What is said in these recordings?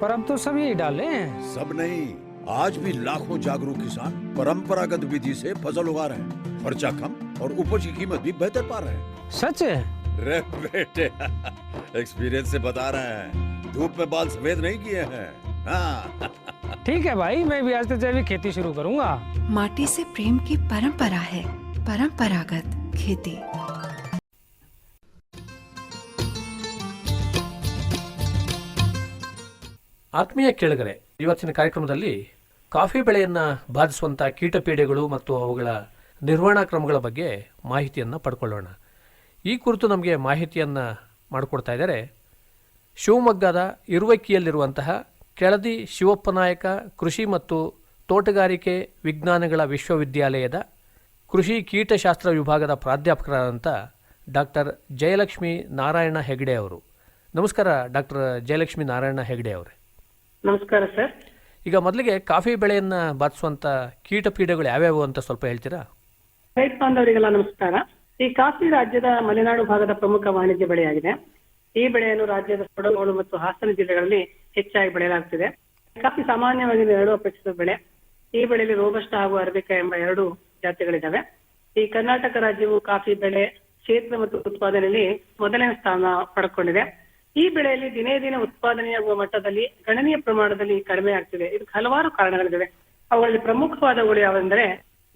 पर अब तो सब यही डाले हैं। सब नहीं आज भी लाखों जागरूक किसान परंपरागत विधि से फ़सल उगा रहे हैं। खर्चा कम और उपज की कीमत भी बेहतर पा रहे हैं। सच है? रे बेटे एक्सपीरियंस से बता रहे हैं। धूप में बाल सफ़ेद नहीं किए हैं। हाँ। ठीक है भाई मैं भी आज से जैविक खेती शुरू करूँगा। माटी से प्रेम की परंपरा है परंपरागत खेती। ಆತ್ಮೀಯ ಕೇಳಿದರೆ ಇವತ್ತಿನ ಕಾರ್ಯಕ್ರಮದಲ್ಲಿ ಕಾಫಿ ಬೆಳೆಯನ್ನು ಬಾಧಿಸುವಂಥ ಕೀಟಪೀಡೆಗಳು ಮತ್ತು ಅವುಗಳ ನಿರ್ವಹಣಾ ಕ್ರಮಗಳ ಬಗ್ಗೆ ಮಾಹಿತಿಯನ್ನು ಪಡ್ಕೊಳ್ಳೋಣ. ಈ ಕುರಿತು ನಮಗೆ ಮಾಹಿತಿಯನ್ನು ಮಾಡಿಕೊಡ್ತಾ ಇದ್ದಾರೆ ಶಿವಮೊಗ್ಗದ ಇರುವಕ್ಕಿಯಲ್ಲಿರುವಂತಹ ಕೆಳದಿ ಶಿವಪ್ಪನಾಯಕ ಕೃಷಿ ಮತ್ತು ತೋಟಗಾರಿಕೆ ವಿಜ್ಞಾನಗಳ ವಿಶ್ವವಿದ್ಯಾಲಯದ ಕೃಷಿ ಕೀಟಶಾಸ್ತ್ರ ವಿಭಾಗದ ಪ್ರಾಧ್ಯಾಪಕರಾದಂಥ ಡಾಕ್ಟರ್ ಜಯಲಕ್ಷ್ಮಿ ನಾರಾಯಣ ಹೆಗಡೆ ಅವರು. ನಮಸ್ಕಾರ ಡಾಕ್ಟರ್ ಜಯಲಕ್ಷ್ಮಿ ನಾರಾಯಣ ಹೆಗಡೆ ಅವರೇ. ನಮಸ್ಕಾರ ಸರ್. ಈಗ ಮೊದಲಿಗೆ ಕಾಫಿ ಬೆಳೆಯನ್ನ ಬಾಧಿಸುವಂತ ಕೀಟ ಪೀಡೆಗಳು ಯಾವ್ಯಾವು ಅಂತ ಸ್ವಲ್ಪ ಹೇಳ್ತೀರಾ? ರೈತ ಬಾಂಧವರಿಗೆಲ್ಲ ನಮಸ್ಕಾರ. ಈ ಕಾಫಿ ರಾಜ್ಯದ ಮಲೆನಾಡು ಭಾಗದ ಪ್ರಮುಖ ವಾಣಿಜ್ಯ ಬೆಳೆಯಾಗಿದೆ. ಈ ಬೆಳೆಯನ್ನು ರಾಜ್ಯದ ಕೊಡಗೋಡು ಮತ್ತು ಹಾಸನ ಜಿಲ್ಲೆಗಳಲ್ಲಿ ಹೆಚ್ಚಾಗಿ ಬೆಳೆಯಲಾಗುತ್ತಿದೆ ಕಾಫಿ ಸಾಮಾನ್ಯವಾಗಿ ಎರಡು ಅಪೇಕ್ಷಿತ ಬೆಳೆ. ಈ ಬೆಳೆಯಲ್ಲಿ ರೋಬಸ್ಟ ಹಾಗೂ ಅರಬಿಕ ಎಂಬ ಎರಡು ಜಾತಿಗಳಿದ್ದಾವೆ. ಈ ಕರ್ನಾಟಕ ರಾಜ್ಯವು ಕಾಫಿ ಬೆಳೆ ಕ್ಷೇತ್ರ ಮತ್ತು ಉತ್ಪಾದನೆಯಲ್ಲಿ ಮೊದಲನೇ ಸ್ಥಾನ ಪಡ್ಕೊಂಡಿದೆ. ಈ ಬೆಳೆಯಲ್ಲಿ ದಿನೇ ದಿನ ಉತ್ಪಾದನೆಯಾಗುವ ಮಟ್ಟದಲ್ಲಿ ಗಣನೀಯ ಪ್ರಮಾಣದಲ್ಲಿ ಕಡಿಮೆ ಆಗ್ತಿದೆ. ಇದಕ್ಕೆ ಹಲವಾರು ಕಾರಣಗಳಿವೆ ಅವುಗಳಲ್ಲಿ ಪ್ರಮುಖವಾದವುಗಳು ಯಾವೆಂದರೆ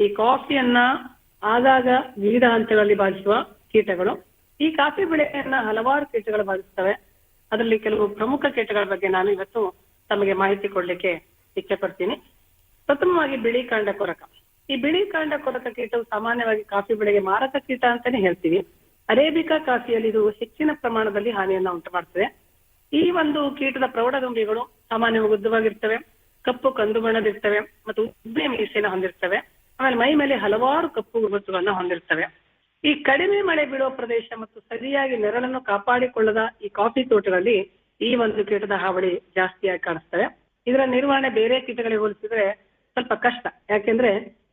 ಈ ಕಾಫಿಯನ್ನ ಆಗಾಗ ವಿವಿಧ ಹಂತಗಳಲ್ಲಿ ಬಾಧಿಸುವ ಕೀಟಗಳು. ಈ ಕಾಫಿ ಬೆಳೆಯನ್ನ ಹಲವಾರು ಕೀಟಗಳು ಬಾಧಿಸ್ತವೆ ಅದರಲ್ಲಿ ಕೆಲವು ಪ್ರಮುಖ ಕೀಟಗಳ ಬಗ್ಗೆ ನಾನು ಇವತ್ತು ತಮಗೆ ಮಾಹಿತಿ ಕೊಡ್ಲಿಕ್ಕೆ ಇಚ್ಛೆ ಪಡ್ತೀನಿ ಪ್ರಥಮವಾಗಿ ಬಿಳಿ ಕಾಂಡ ಕೊರಕ. ಈ ಬಿಳಿ ಕಾಂಡ ಕೊರಕ ಕೀಟವು ಸಾಮಾನ್ಯವಾಗಿ ಕಾಫಿ ಬೆಳೆಗೆ ಮಾರಕ ಕೀಟ ಅಂತಾನೆ ಹೇಳ್ತೀವಿ. ಅರೇಬಿಕಾ ಕಾಫಿಯಲ್ಲಿ ಇದು ಹೆಚ್ಚಿನ ಪ್ರಮಾಣದಲ್ಲಿ ಹಾನಿಯನ್ನ ಉಂಟು ಮಾಡ್ತದೆ ಈ ಒಂದು ಕೀಟದ ಪ್ರೌಢದುಂಬಿಗಳು ಸಾಮಾನ್ಯವಾಗಿ ಉದ್ದವಾಗಿರ್ತವೆ. ಕಪ್ಪು ಕಂದು ಬಣ್ಣದಿರ್ತವೆ ಮತ್ತು ಉದ್ದೆ ಮೀಸೆಯನ್ನು ಹೊಂದಿರ್ತವೆ. ಆಮೇಲೆ ಮೈ ಮೇಲೆ ಹಲವಾರು ಕಪ್ಪು ಗುರುತುಗಳನ್ನ ಹೊಂದಿರ್ತವೆ. ಈ ಕಡಿಮೆ ಮಳೆ ಬೀಳುವ ಪ್ರದೇಶ ಮತ್ತು ಸರಿಯಾಗಿ ನೆರಳನ್ನು ಕಾಪಾಡಿಕೊಳ್ಳದ ಈ ಕಾಫಿ ತೋಟಗಳಲ್ಲಿ ಈ ಒಂದು ಕೀಟದ ಹಾವಳಿ ಜಾಸ್ತಿಯಾಗಿ ಕಾಣಿಸ್ತವೆ ಇದರ ನಿರ್ವಹಣೆ ಬೇರೆ ಕೀಟಗಳಿಗೆ ಹೋಲಿಸಿದ್ರೆ ಸ್ವಲ್ಪ ಕಷ್ಟ. ಯಾಕೆಂದ್ರೆ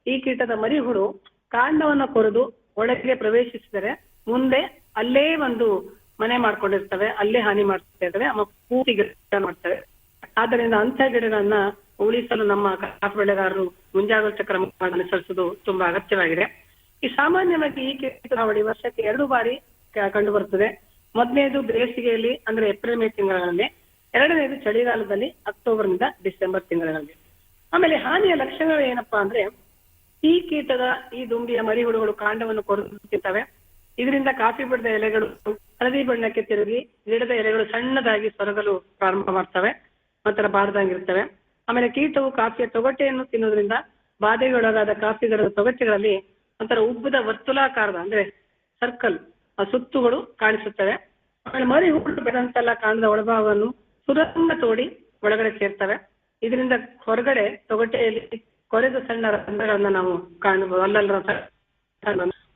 ಈ ಕೀಟದ ಮರಿಹುಳು ಕಾಂಡವನ್ನು ಕೊರೆದು ಒಳಗೆ ಪ್ರವೇಶಿಸಿದರೆ ಮುಂದೆ ಅಲ್ಲೇ ಒಂದು ಮನೆ ಮಾಡ್ಕೊಂಡಿರ್ತವೆ, ಅಲ್ಲೇ ಹಾನಿ ಮಾಡ್ತಾ ಆಮೇಲೆ ಪೂರ್ತಿ ಗಿಡ ಮಾಡ್ತವೆ. ಆದ್ದರಿಂದ ಅಂತ ಗಿಡಗಳನ್ನ ಉಳಿಸಲು ನಮ್ಮ ಕಾಫಿ ಬೆಳೆಗಾರರು ಮುಂಜಾಗ್ರತಾ ಕ್ರಮ ಅನುಸರಿಸುವುದು ತುಂಬಾ ಅಗತ್ಯವಾಗಿದೆ. ಈ ಸಾಮಾನ್ಯವಾಗಿ ಈ ಹಾವಳಿ ವರ್ಷಕ್ಕೆ ಎರಡು ಬಾರಿ ಕಂಡು ಬರ್ತದೆ. ಮೊದಲನೇದು ಬೇಸಿಗೆಯಲ್ಲಿ, ಅಂದ್ರೆ ಏಪ್ರಿಲ್, ಮೇ ತಿಂಗಳಲ್ಲಿ. ಎರಡನೇದು ಚಳಿಗಾಲದಲ್ಲಿ ಅಕ್ಟೋಬರ್ನಿಂದ ಡಿಸೆಂಬರ್ ತಿಂಗಳಲ್ಲಿ. ಆಮೇಲೆ ಹಾನಿಯ ಲಕ್ಷಣಗಳು ಏನಪ್ಪಾ ಅಂದ್ರೆ ಈ ಕೀಟದ, ಈ ದುಂಬಿಯ ಮರಿಹುಳುಗಳು ಕಾಂಡವನ್ನು ಕೊರತಿರ್ತವೆ ಇದರಿಂದ ಕಾಫಿ ಬಿಡದ ಎಲೆಗಳು, ಹಳದಿ ಬಣ್ಣಕ್ಕೆ ತಿರುಗಿ ಗಿಡದ ಎಲೆಗಳು ಸಣ್ಣದಾಗಿ ಸೊರಗಲು ಪ್ರಾರಂಭ ಮಾಡ್ತವೆ ಮತ್ತರ ಬಾರದಾಗಿರ್ತವೆ ಆಮೇಲೆ ಕೀಟವು ಕಾಫಿಯ ತೊಗಟೆಯನ್ನು ತಿನ್ನೋದ್ರಿಂದ ಬಾಧೆಗೊಳಗಾದ ಕಾಫಿ ಗಿಡದ ತೊಗಟೆಗಳಲ್ಲಿ ಒಂಥರ ಉಬ್ಬದ ವರ್ತುಲಾಕಾರದ, ಅಂದ್ರೆ ಸರ್ಕಲ್ ಸುತ್ತುಗಳು ಕಾಣಿಸುತ್ತವೆ ಆಮೇಲೆ ಮರಿ ಹುಟ್ಟು ಬೆಳೆದಂತೆಲ್ಲ ಕಾಣದ ಒಳಭಾಗವನ್ನು ಸುರಂಗ ತೋಡಿ ಒಳಗಡೆ ಸೇರ್ತವೆ ಇದರಿಂದ ಹೊರಗಡೆ ತೊಗಟೆಯಲ್ಲಿ ಕೊರೆದ ಸಣ್ಣ ರಂಧ್ರಗಳನ್ನ ನಾವು ಕಾಣಬಹುದು, ಅಲ್ಲಲ್ಲ.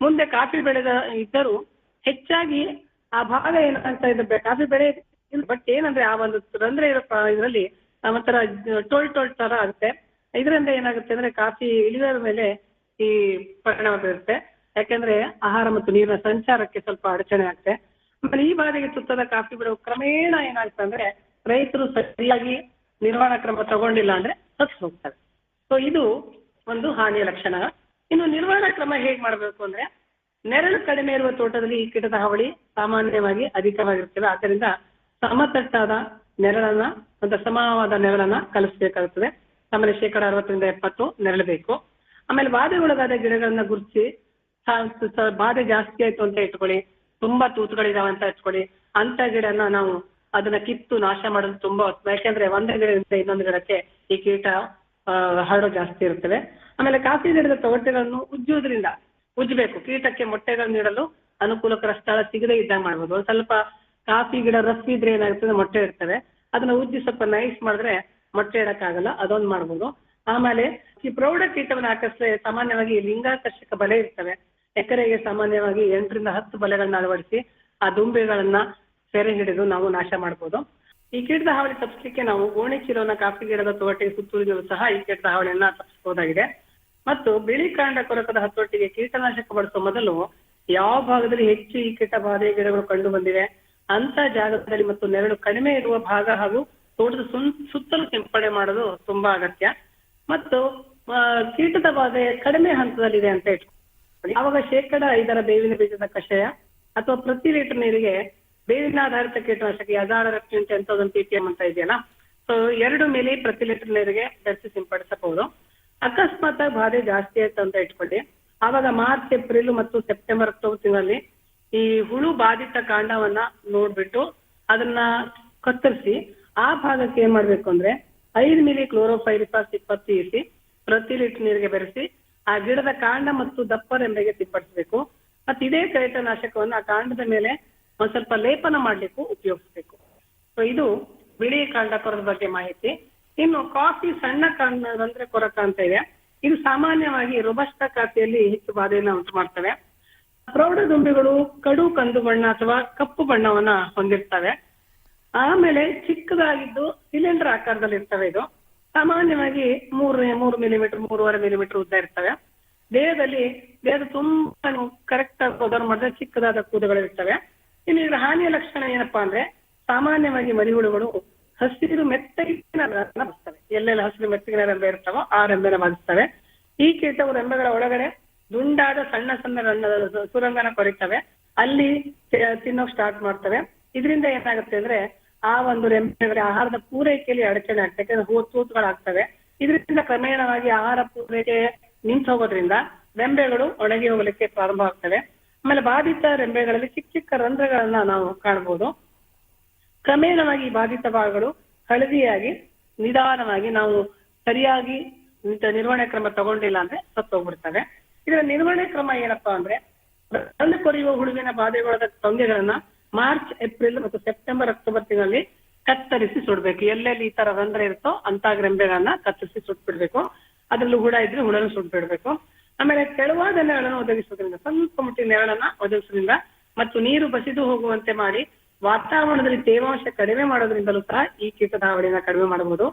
ಮುಂದೆ ಕಾಫಿ ಬೆಳೆದ ಇದ್ದರೂ ಹೆಚ್ಚಾಗಿ ಆ ಭಾಗ ಏನಂತ ಇದೆ ಕಾಫಿ ಬೆಳೆ ಬಟ್ ಏನಂದ್ರೆ ಆ ಒಂದು ರಂಧ್ರೆ ಇರೋ ಇದರಲ್ಲಿ ಒಂಥರ ಟೋಲ್ ಟೋಲ್ ತರ ಆಗುತ್ತೆ. ಇದರಿಂದ ಏನಾಗುತ್ತೆ ಅಂದ್ರೆ ಕಾಫಿ ಇಳುವರಿ ಮೇಲೆ ಈ ಪರಿಣಾಮ ಬೀರುತ್ತೆ. ಯಾಕಂದ್ರೆ ಆಹಾರ ಮತ್ತು ನೀರಿನ ಸಂಚಾರಕ್ಕೆ ಸ್ವಲ್ಪ ಅಡಚಣೆ ಆಗುತ್ತೆ. ಆಮೇಲೆ ಈ ಬಾರಿಗೆ ತುತ್ತದ ಕಾಫಿ ಬಿಡುವ ಕ್ರಮೇಣ ಏನಾಗುತ್ತೆ ಅಂದ್ರೆ ರೈತರು ಸರಿಯಾಗಿ ನಿರ್ವಹಣಾ ಕ್ರಮ ತಗೊಂಡಿಲ್ಲ ಅಂದ್ರೆ ಸತ್ತು ಹೋಗ್ತಾರೆ. ಸೊ ಇದು ಒಂದು ಹಾನಿಯ ಲಕ್ಷಣ. ಇನ್ನು ನಿರ್ವಹಣಾ ಕ್ರಮ ಹೇಗ್ ಮಾಡಬೇಕು ಅಂದ್ರೆ ನೆರಳು ಕಡಿಮೆ ಇರುವ ತೋಟದಲ್ಲಿ ಈ ಕೀಟದ ಹಾವಳಿ ಸಾಮಾನ್ಯವಾಗಿ ಅಧಿಕವಾಗಿರುತ್ತದೆ. ಆದ್ದರಿಂದ ಸಮತಟ್ಟಾದ ನೆರಳನ್ನ ಅಂತ ಸಮವಾದ ನೆರಳನ್ನ ಕಲಿಸಬೇಕಾಗುತ್ತದೆ. ಆಮೇಲೆ ಶೇಕಡ ಅರವತ್ತರಿಂದ ಎಪ್ಪತ್ತು ನೆರಳು ಬೇಕು. ಆಮೇಲೆ ಒಳಗಾದ ಗಿಡಗಳನ್ನ ಗುರುತಿಸಿ ಬಾಧೆ ಜಾಸ್ತಿ ಆಯ್ತು ಅಂತ ಇಟ್ಕೊಳ್ಳಿ. ತುಂಬಾ ತೂತುಗಳಿದಾವೆ ಅಂತ ಇಟ್ಕೊಳ್ಳಿ. ಅಂತ ಗಿಡನ ನಾವು ಅದನ್ನ ಕಿತ್ತು ನಾಶ ಮಾಡಲು ತುಂಬಾ ಯಾಕೆಂದ್ರೆ ಒಂದೇ ಗಿಡದಿಂದ ಇನ್ನೊಂದು ಗಿಡಕ್ಕೆ ಈ ಕೀಟ ಹರಡೋ ಜಾಸ್ತಿ ಇರುತ್ತವೆ ಆಮೇಲೆ ಕಾಫಿ ಗಿಡದ ತೊಗಟೆಗಳನ್ನು ಉಜ್ಜುವುದರಿಂದ ಉಜ್ಜಬೇಕು. ಕೀಟಕ್ಕೆ ಮೊಟ್ಟೆಗಳು ನೀಡಲು ಅನುಕೂಲಕರ ಸ್ಥಳ ಸಿಗದೇ ಇದ್ದಾಗ ಮಾಡ್ಬೋದು. ಸ್ವಲ್ಪ ಕಾಫಿ ಗಿಡ ರಫ್ ಇದ್ರೆ ಏನಾಗುತ್ತೆ ಮೊಟ್ಟೆ ಇರ್ತವೆ. ಅದನ್ನ ಉಜ್ಜಿ ಸ್ವಲ್ಪ ನೈಸ್ ಮಾಡಿದ್ರೆ ಮೊಟ್ಟೆ ಇಡಕ್ಕಾಗಲ್ಲ. ಅದೊಂದು ಮಾಡ್ಬೋದು. ಆಮೇಲೆ ಈ ಪ್ರೌಢ ಕೀಟವನ್ನು ಆಕರ್ಷಿಸಿ ಸಾಮಾನ್ಯವಾಗಿ ಲಿಂಗಾಕರ್ಷಕ ಬಲೆ ಇರ್ತವೆ. ಎಕರೆಗೆ ಸಾಮಾನ್ಯವಾಗಿ ಎಂಟರಿಂದ ಹತ್ತು ಬಲೆಗಳನ್ನ ಅಳವಡಿಸಿ ಆ ದುಂಬೆಗಳನ್ನ ಸೆರೆ ಹಿಡಿದು ನಾವು ನಾಶ ಮಾಡ್ಬೋದು. ಈ ಕೀಟದ ಹಾವಳಿ ತಪ್ಪಿಸಲಿಕ್ಕೆ ನಾವು ಗೋಣಿ ಚೀಲವನ್ನ ಕಾಫಿ ಗಿಡದ ತೋಟಕ್ಕೆ ಸುತ್ತೂರಿದ್ರು ಸಹ ಈ ಕೀಟದ ಹಾವಳಿಯನ್ನ ತಪ್ಪಿಸಬಹುದಾಗಿದೆ ಮತ್ತು ಬಿಳಿ ಕಾಂಡ ಕೊರಕದ ಹತೋಟಿಗೆ ಕೀಟನಾಶಕ ಬಳಸುವ ಮೊದಲು ಯಾವ ಭಾಗದಲ್ಲಿ ಹೆಚ್ಚು ಈ ಕೀಟ ಬಾಧೆ ಗಿಡಗಳು ಕಂಡು ಬಂದಿವೆ ಅಂತ ಜಾಗದಲ್ಲಿ ಮತ್ತು ನೆರಳು ಕಡಿಮೆ ಇರುವ ಭಾಗ ಹಾಗೂ ತೋಟದ ಸುತ್ತಲೂ ಸಿಂಪಡಣೆ ಮಾಡೋದು ತುಂಬಾ ಅಗತ್ಯ. ಮತ್ತು ಕೀಟದ ಬಾಧೆ ಕಡಿಮೆ ಹಂತದಲ್ಲಿದೆ ಅಂತ ಇಟ್ಕೊಂಡು ಯಾವಾಗ ಶೇಕಡ ಐದರ ಬೇವಿನ ಬೀಜದ ಕಷಾಯ ಅಥವಾ ಪ್ರತಿ ಲೀಟರ್ ನೀರಿಗೆ ಬೇವಿನ ಆಧಾರಿತ ಕೀಟನಾಶಕ ಅಂತ ಒಂದು ಪಿಪಿಎಂ ಅಂತ ಇದೆಯಲ್ಲ, ಸೊ, ಎರಡು ಮಿಲಿ ಪ್ರತಿ ಲೀಟರ್ ನೀರಿಗೆ ಬೆರೆಸಿ ಸಿಂಪಡಿಸಬಹುದು. ಅಕಸ್ಮಾತ್ ಆಗಿ ಬಾಧೆ ಜಾಸ್ತಿ ಆಯ್ತು ಅಂತ ಇಟ್ಕೊಳ್ಳಿ ಆವಾಗ ಮಾರ್ಚ್, ಏಪ್ರಿಲ್ ಮತ್ತು ಸೆಪ್ಟೆಂಬರ್, ಅಕ್ಟೋಬರ್ ತಿಂಗಳಲ್ಲಿ ಈ ಹುಳು ಬಾಧಿತ ಕಾಂಡವನ್ನ ನೋಡ್ಬಿಟ್ಟು ಅದನ್ನ ಕತ್ತರಿಸಿ ಆ ಭಾಗಕ್ಕೆ ಏನ್ ಮಾಡ್ಬೇಕು ಅಂದ್ರೆ ಐದು ಮಿಲಿ ಕ್ಲೋರೋಫೈರಿಫಾಸ್ ಇಪ್ಪತ್ತು ಇಸಿ ಪ್ರತಿ ಲೀಟರ್ ನೀರಿಗೆ ಬೆರೆಸಿ, ಆ ಗಿಡದ ಕಾಂಡ ಮತ್ತು ದಪ್ಪ ರೆಂಬೆಗೆ ಸಿಂಪಡಿಸಬೇಕು. ಮತ್ತೆ ಇದೇ ಕೀಟನಾಶಕವನ್ನು ಆ ಕಾಂಡದ ಮೇಲೆ ಒಂದ್ ಸ್ವಲ್ಪ ಲೇಪನ ಮಾಡ್ಲಿಕ್ಕೂ ಉಪಯೋಗಿಸ್ಬೇಕು. ಸೊ ಇದು ಬಿಳಿ ಕಾಂಡ ಕೊರದ ಬಗ್ಗೆ ಮಾಹಿತಿ. ಇನ್ನು ಕಾಫಿ ಸಣ್ಣ ಕಾಂಡ ಕೊರಕ ಅಂತ ಇದೆ. ಇದು ಸಾಮಾನ್ಯವಾಗಿ ರೋಬಸ್ಟ ಕಾಫಿಯಲ್ಲಿ ಹೆಚ್ಚು ಬಾಧೆಯನ್ನು ಉಂಟು ಮಾಡ್ತವೆ. ಪ್ರೌಢ ದುಂಬಿಗಳು ಕಡು ಕಂದು ಬಣ್ಣ ಅಥವಾ ಕಪ್ಪು ಬಣ್ಣವನ್ನ ಹೊಂದಿರ್ತವೆ. ಆಮೇಲೆ ಚಿಕ್ಕದಾಗಿದ್ದು ಸಿಲಿಂಡರ್ ಆಕಾರದಲ್ಲಿ ಇರ್ತವೆ ಇದು. ಸಾಮಾನ್ಯವಾಗಿ ಮೂರು ಮೂರು ಮಿಲಿಮೀಟರ್ ಮೂರುವರೆ ಮಿಲಿಮೀಟರ್ ಉದ್ದ ಇರ್ತವೆ. ದೇಹದಲ್ಲಿ, ದೇಹದ ತುಂಬಾ ಕರೆಕ್ಟ್ ಆಗಿ ಪದರ್ ಮಾಡಿದ್ರೆ ಚಿಕ್ಕದಾದ ಕೂದಲುಗಳು ಇರ್ತವೆ ಇನ್ನು ಇದರ ಹಾನಿಯ ಲಕ್ಷಣ ಏನಪ್ಪಾ ಅಂದ್ರೆ ಸಾಮಾನ್ಯವಾಗಿ ಮರಿಹುಳುಗಳು ಹಸಿರು ಮೆತ್ತಗಿನ ಬಾಧಿಸ್ತವೆ ಎಲ್ಲೆಲ್ಲ ಹಸಿರು ಮೆತ್ತಗಿನ ರೆಂಬೆ ಇರ್ತವೋ ಆ ರೆಂಬೆನ ಬಾಧಿಸ್ತವೆ ಈ ಕೀಟವು ರೆಂಬೆಗಳ ಒಳಗಡೆ ದುಂಡಾದ ಸಣ್ಣ ಸಣ್ಣ ಸುರಂಗನ ಕೊರಿತವೆ. ಅಲ್ಲಿ ತಿನ್ನೋಕ್ ಸ್ಟಾರ್ಟ್ ಮಾಡ್ತವೆ. ಇದರಿಂದ ಏನಾಗುತ್ತೆ ಅಂದ್ರೆ ಆ ಒಂದು ರೆಂಬೆಗಳ ಆಹಾರದ ಪೂರೈಕೆಯಲ್ಲಿ ಅಡಚಣೆ ಆಗ್ತದೆ ಯಾಕಂದ್ರೆ ಹೂ ತೂತುಗಳಾಗ್ತವೆ. ಇದರಿಂದ ಕ್ರಮೇಣವಾಗಿ ಆಹಾರ ಪೂರೈಕೆ ನಿಂತು ಹೋಗೋದ್ರಿಂದ ರೆಂಬೆಗಳು ಒಣಗಿ ಹೋಗಲಿಕ್ಕೆ ಪ್ರಾರಂಭ ಆಗ್ತವೆ ಆಮೇಲೆ ಬಾಧಿತ ರೆಂಬೆಗಳಲ್ಲಿ ಚಿಕ್ಕ ಚಿಕ್ಕ ರಂಧ್ರಗಳನ್ನ ನಾವು ಕಾಣಬಹುದು ಕ್ರಮೇಣವಾಗಿ ಬಾಧಿತ ಭಾಗಗಳು ಹಳದಿಯಾಗಿ ನಿಧಾನವಾಗಿ ನಾವು ಸರಿಯಾಗಿ ನಿರ್ವಹಣೆ ಕ್ರಮ ತಗೊಂಡಿಲ್ಲ ಅಂದ್ರೆ ಸತ್ತೋಗ್ಬಿಡ್ತವೆ. ಇದರ ನಿರ್ವಹಣೆ ಕ್ರಮ ಏನಪ್ಪಾ ಅಂದ್ರೆ ರಂಧ್ರ ಕೊರೆಯುವ ಹುಳುವಿನ ಬಾಧೆಗೊಳದ ತೊಂದರೆಗಳನ್ನ ಮಾರ್ಚ್, ಏಪ್ರಿಲ್ ಮತ್ತು ಸೆಪ್ಟೆಂಬರ್, ಅಕ್ಟೋಬರ್ ತಿಂಗಳಲ್ಲಿ ಕತ್ತರಿಸಿ ಸುಡ್ಬೇಕು. ಎಲ್ಲೆಲ್ಲಿ ಈ ತರ ರಂಧ್ರ ಇರುತ್ತೋ ಅಂತ ಗ್ರಂಬೆಗಳನ್ನ ಕತ್ತರಿಸಿ ಸುಟ್ಬಿಡ್ಬೇಕು. ಅದ್ರಲ್ಲೂ ಹುಳ ಇದ್ರೆ ಹುಳನ್ನು ಸುಟ್ಬಿಡ್ಬೇಕು. ಆಮೇಲೆ ತೆಳುವಾದ ನೆರಳನ್ನು ಒದಗಿಸೋದ್ರಿಂದ ಸ್ವಲ್ಪ ಮುಟ್ಟಿ ನೆರಳನ್ನ ಒದಗಿಸೋದ್ರಿಂದ ಮತ್ತು ನೀರು ಬಸಿದು ಹೋಗುವಂತೆ ಮಾಡಿ ವಾತಾವರಣದಲ್ಲಿ ತೇವಾಂಶ ಕಡಿಮೆ ಮಾಡೋದ್ರಿಂದಲೂ ಸಹ ಈ ಕೀಟದ ಹಾವಳಿಯನ್ನ ಕಡಿಮೆ ಮಾಡಬಹುದು.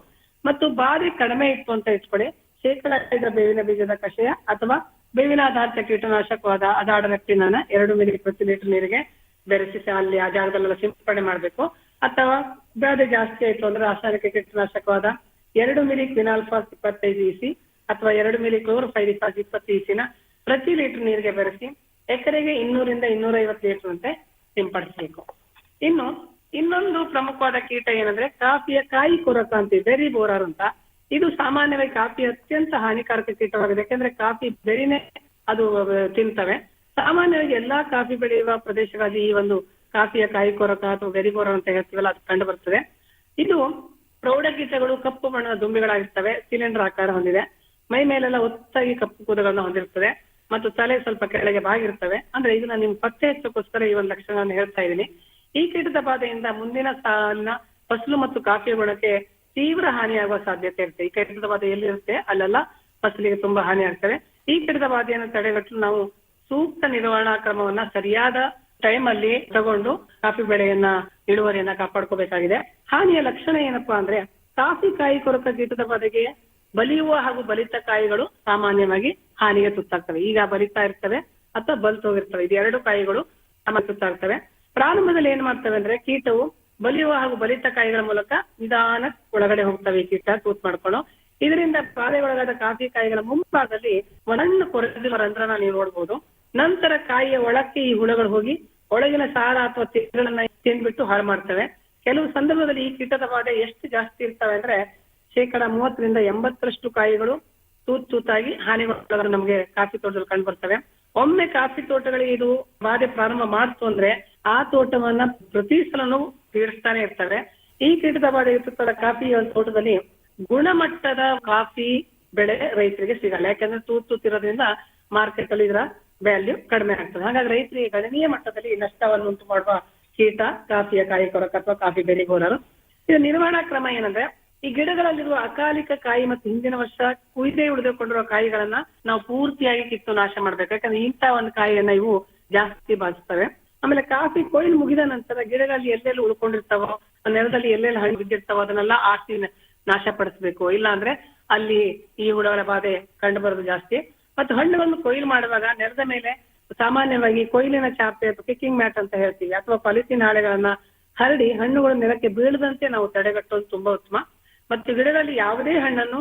ಮತ್ತು ಬಾರಿ ಕಡಿಮೆ ಇತ್ತು ಅಂತ ಇಟ್ಕೊಳ್ಳಿ. ಶೇಕಡ ಐದರ ಬೇವಿನ ಬೀಜದ ಕಷಾಯ ಅಥವಾ ಬೇವಿನ ಆಧಾರಿತ ಕೀಟನಾಶಕವಾದ ಅದಾಡರಕ್ಟಿನ ಎರಡು ಮಿಲಿ ಪ್ರತಿ ಲೀಟರ್ ನೀರಿಗೆ ಬೆರೆಸಿ ಅಲ್ಲಿ ಆ ಜಾಗದಲ್ಲೆಲ್ಲ ಸಿಂಪಡಣೆ ಮಾಡಬೇಕು. ಅಥವಾ ಬಾಧೆ ಜಾಸ್ತಿ ಆಯ್ತು ಅಂದ್ರೆ ರಾಸಾಯನಿಕ ಕೀಟನಾಶಕವಾದ ಎರಡು ಮಿಲಿ ಕ್ವಿನಾಲ್ಫಾಸ್ ಇಪ್ಪತ್ತೈದು ಇಸಿ ಅಥವಾ ಎರಡು ಮಿಲಿ ಕ್ಲೋರೋಫೈರಿಫಾಸ್ ಇಪ್ಪತ್ತು ಇಸಿನ ಪ್ರತಿ ಲೀಟರ್ ನೀರಿಗೆ ಬೆರೆಸಿ ಎಕರೆಗೆ ಇನ್ನೂರಿಂದ ಇನ್ನೂರ ಐವತ್ತು ಲೀಟರ್ ಅಂತೆ ಸಿಂಪಡಿಸಬೇಕು. ಇನ್ನು, ಇನ್ನೊಂದು ಪ್ರಮುಖವಾದ ಕೀಟ ಏನಂದ್ರೆ ಕಾಫಿಯ ಕಾಯಿ ಕೊರಕ ಅಂತ ಬೆರಿ ಬೋರರ್ ಅಂತ. ಇದು ಸಾಮಾನ್ಯವಾಗಿ ಕಾಫಿ ಅತ್ಯಂತ ಹಾನಿಕಾರಕ ಕೀಟವಾಗಿದೆ. ಯಾಕಂದ್ರೆ ಕಾಫಿ ಬೆರಿನೇ ಅದು ತಿಂತವೆ. ಸಾಮಾನ್ಯವಾಗಿ ಎಲ್ಲಾ ಕಾಫಿ ಬೆಳೆಯುವ ಪ್ರದೇಶಗಳಲ್ಲಿ ಈ ಒಂದು ಕಾಫಿಯ ಕಾಯಿ ಕೊರಕ ಅಥವಾ ಬೆರಿ ಬೋರರ್ ಅಂತ ಹೇಳ್ತೀವಲ್ಲ, ಅದು ಕಂಡು ಬರ್ತದೆ. ಇದು ಪ್ರೌಢ ಕೀಟಗಳು ಕಪ್ಪು ಬಣ್ಣದ ದುಂಬಿಗಳಾಗಿರ್ತವೆ, ಸಿಲಿಂಡರ್ ಆಕಾರ ಹೊಂದಿದೆ. ಮೈ ಮೇಲೆಲ್ಲ ಒತ್ತಾಗಿ ಕಪ್ಪು ಕೂದಗಳನ್ನು ಹೊಂದಿರ್ತದೆ. ಮತ್ತು ತಲೆ ಸ್ವಲ್ಪ ಕೆಳಗೆ ಬಾಗಿರ್ತವೆ. ಅಂದ್ರೆ ಇದನ್ನ ನಿಮ್ ಪತ್ತೆ ಹಚ್ಚೋಕ್ಕೋಸ್ಕರ ಈ ಒಂದು ಲಕ್ಷಣವನ್ನು ಹೇಳ್ತಾ ಇದ್ದೀನಿ. ಈ ಕೀಟದ ಬಾಧೆಯಿಂದ ಮುಂದಿನ ಸಾಲಿನ ಫಸಲು ಮತ್ತು ಕಾಫಿ ಗುಣಕ್ಕೆ ತೀವ್ರ ಹಾನಿಯಾಗುವ ಸಾಧ್ಯತೆ ಇರುತ್ತೆ. ಈ ಕೀಟದ ಬಾಧೆ ಎಲ್ಲಿರುತ್ತೆ? ಅಲ್ಲೆಲ್ಲ, ಫಸಲಿಗೆ ತುಂಬಾ ಹಾನಿ ಆಗ್ತವೆ ಈ ಕೀಟದ ಬಾಧೆಯನ್ನು ತಡೆಗಟ್ಟಲು ನಾವು ಸೂಕ್ತ ನಿರ್ವಹಣಾ ಕ್ರಮವನ್ನ ಸರಿಯಾದ ಟೈಮ್ ಅಲ್ಲಿ ತಗೊಂಡು ಕಾಫಿ ಬೆಳೆಯನ್ನ, ಇಳುವರಿಯನ್ನ ಕಾಪಾಡ್ಕೋಬೇಕಾಗಿದೆ. ಹಾನಿಯ ಲಕ್ಷಣ ಏನಪ್ಪಾ ಅಂದ್ರೆ, ಕಾಫಿ ಕಾಯಿ ಕೊರಕ ಕೀಟದ ಬಾಧೆಗೆ ಬಲಿಯುವ ಹಾಗೂ ಬಲಿತ ಕಾಯಿಗಳು ಸಾಮಾನ್ಯವಾಗಿ ಹಾನಿಗೆ ತುತ್ತಾಗ್ತವೆ. ಈಗ ಬಲಿತಾ ಇರ್ತವೆ ಅಥವಾ ಬಲ್ತೋಗಿರ್ತವೆ ಎರಡು ಕಾಯಿಗಳು ತುತ್ತಾಗ್ತವೆ. ಪ್ರಾರಂಭದಲ್ಲಿ ಏನ್ ಮಾಡ್ತವೆ ಅಂದ್ರೆ ಕೀಟವು ಬಲಿಯುವ ಹಾಗೂ ಬಲಿತ ಕಾಯಿಗಳ ಮೂಲಕ ನಿಧಾನ ಒಳಗಡೆ ಹೋಗ್ತವೆ. ಈ ಕೀಟ ಕೂತ್ ಮಾಡ್ಕೊಂಡು ಇದರಿಂದ ಒಳಗಾದ ಕಾಫಿ ಕಾಯಿಗಳ ಮುಂಭಾಗದಲ್ಲಿ ಒಣನ್ನು ಕೊರೆದಿರುವ ರಂಧ್ರನ ನೀವು ನೋಡ್ಬೋದು. ನಂತರ ಕಾಯಿಯ ಒಳಕ್ಕೆ ಈ ಹುಳಗಳು ಹೋಗಿ ಒಳಗಿನ ಸಾರ ಅಥವಾ ತಿರುಳನ್ನ ತಿಂದ್ಬಿಟ್ಟು ಹಾಳು ಮಾಡ್ತವೆ. ಕೆಲವು ಸಂದರ್ಭದಲ್ಲಿ ಈ ಕೀಟದ ಬಾಧೆ ಎಷ್ಟು ಜಾಸ್ತಿ ಇರ್ತವೆ ಅಂದ್ರೆ ಶೇಕಡ ಮೂವತ್ತರಿಂದ ಎಂಬತ್ತರಷ್ಟು ಕಾಯಿಗಳು ತೂತ್ ತೂತಾಗಿ ಹಾನಿಗೊಳಗಾದ್ರೆ ನಮಗೆ ಕಾಫಿ ತೋಟದಲ್ಲಿ ಕಂಡು ಬರ್ತವೆ. ಒಮ್ಮೆ ಕಾಫಿ ತೋಟಗಳಿಗೆ ಇದು ಬಾಧೆ ಪ್ರಾರಂಭ ಮಾಡ್ತು ಅಂದ್ರೆ ಆ ತೋಟವನ್ನ ಪ್ರತಿ ಸಲನೂ ಪೀಡಿಸ್ತಾನೆ ಇರ್ತವೆ ಈ ಕೀಟದ ಬಾಧೆ ಇರ್ತಕ್ಕಂಥ ಕಾಫಿ ತೋಟದಲ್ಲಿ ಗುಣಮಟ್ಟದ ಕಾಫಿ ಬೆಳೆ ರೈತರಿಗೆ ಸಿಗಲ್ಲ. ಯಾಕಂದ್ರೆ ತೂತು ಮಾರ್ಕೆಟ್ ಅಲ್ಲಿ ಇದರ ವ್ಯಾಲ್ಯೂ ಕಡಿಮೆ ಆಗ್ತದೆ. ಹಾಗಾಗಿ ರೈತರಿಗೆ ಗಣನೀಯ ಮಟ್ಟದಲ್ಲಿ ನಷ್ಟವನ್ನು ಉಂಟು ಮಾಡುವ ಕೀಟ ಕಾಫಿಯ ಕಾಯಿ ಕೊರಕ ಅಥವಾ ಕಾಫಿ ಬೆಳೆಗೋರರು ಇದು ನಿರ್ವಹಣಾ ಕ್ರಮ ಏನಂದ್ರೆ ಈ ಗಿಡಗಳಲ್ಲಿರುವ ಅಕಾಲಿಕ ಕಾಯಿ ಮತ್ತು ಹಿಂದಿನ ವರ್ಷ ಕುಯ್ದೇ ಉಳಿದುಕೊಂಡಿರುವ ಕಾಯಿಗಳನ್ನ ನಾವು ಪೂರ್ತಿಯಾಗಿ ಕಿತ್ತು ನಾಶ ಮಾಡ್ಬೇಕು. ಯಾಕಂದ್ರೆ ಇಂಥ ಒಂದು ಕಾಯಿಯನ್ನ ಇವು ಜಾಸ್ತಿ ಬಾಧಿಸ್ತವೆ ಆಮೇಲೆ ಕಾಫಿ ಕೊಯ್ಲು ಮುಗಿದ ನಂತರ ಗಿಡಗಳಲ್ಲಿ ಎಲ್ಲೆಲ್ಲಿ ಉಳ್ಕೊಂಡಿರ್ತಾವೋ ನೆಲದಲ್ಲಿ ಎಲ್ಲೆಲ್ಲಿ ಹಣ್ಣು ಬಿದ್ದಿರ್ತಾವೋ ಅದನ್ನೆಲ್ಲ ಆರ್ಸಿ ನಾಶ ಪಡಿಸ್ಬೇಕು. ಇಲ್ಲಾಂದ್ರೆ ಅಲ್ಲಿ ಈ ಹುಳಗಳ ಬಾಧೆ ಕಂಡು ಬರೋದು ಜಾಸ್ತಿ. ಮತ್ತು ಹಣ್ಣುಗಳನ್ನು ಕೊಯ್ಲು ಮಾಡುವಾಗ ನೆಲದ ಮೇಲೆ ಸಾಮಾನ್ಯವಾಗಿ ಕೊಯ್ಲಿನ ಚಾಪೆ ಅಥವಾ ಕಿಕ್ಕಿಂಗ್ ಮ್ಯಾಟ್ ಅಂತ ಹೇಳ್ತೀವಿ, ಅಥವಾ ಪಾಲಿಥಿನ್ ಹಾಳೆಗಳನ್ನ ಹರಡಿ ಹಣ್ಣುಗಳು ನೆಲಕ್ಕೆ ಬೀಳದಂತೆ ನಾವು ತಡೆಗಟ್ಟೋದು ತುಂಬಾ ಉತ್ತಮ. ಮತ್ತು ಗಿಡಗಳಲ್ಲಿ ಯಾವುದೇ ಹಣ್ಣನ್ನು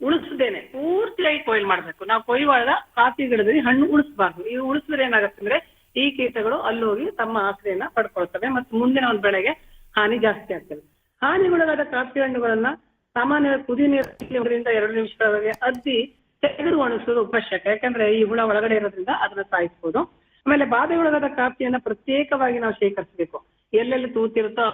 ಉಳಿಸದೇನೆ, ಪೂರ್ತಿಯಾಗಿ ಕೊಯ್ಲು ಮಾಡ್ಬೇಕು. ನಾವು ಕೊಯ್ಯುವಾಗ ಕಾಫಿ ಗಿಡದಲ್ಲಿ ಹಣ್ಣು ಉಳಿಸಬಾರ್ದು. ಈ ಉಳಿಸಿದ್ರೆ ಏನಾಗುತ್ತೆ ಅಂದ್ರೆ ಈ ಕೀಟಗಳು ಅಲ್ಲೋಗಿ ತಮ್ಮ ಆಶ್ರಯನ ಪಡ್ಕೊಳ್ತವೆ ಮತ್ತು ಮುಂದಿನ ಒಂದು ಬೆಳೆಗೆ ಹಾನಿ ಜಾಸ್ತಿ ಆಗ್ತದೆ. ಹಾನಿಗೊಳಗಾದ ಕಾಫಿ ಹಣ್ಣುಗಳನ್ನ ಸಾಮಾನ್ಯವಾಗಿ ಕುದಿ ನೀರಿಂದ ಎರಡು ನಿಮಿಷದವರೆಗೆ ಅದ್ದಿ ತೆಗೆದು ಒಣಗಿಸೋದು ಅವಶ್ಯಕ. ಯಾಕಂದ್ರೆ ಈ ಹುಳ ಒಳಗಡೆ ಇರೋದ್ರಿಂದ ಅದನ್ನ ಸಾಯಿಸಬಹುದು ಆಮೇಲೆ ಬಾಧೆಗೊಳಗಾದ ಕಾಫಿಯನ್ನ ಪ್ರತ್ಯೇಕವಾಗಿ ನಾವು ಶೇಖರಿಸಬೇಕು. ಎಲ್ಲೆಲ್ಲಿ ತೂತಿರುತ್ತೋ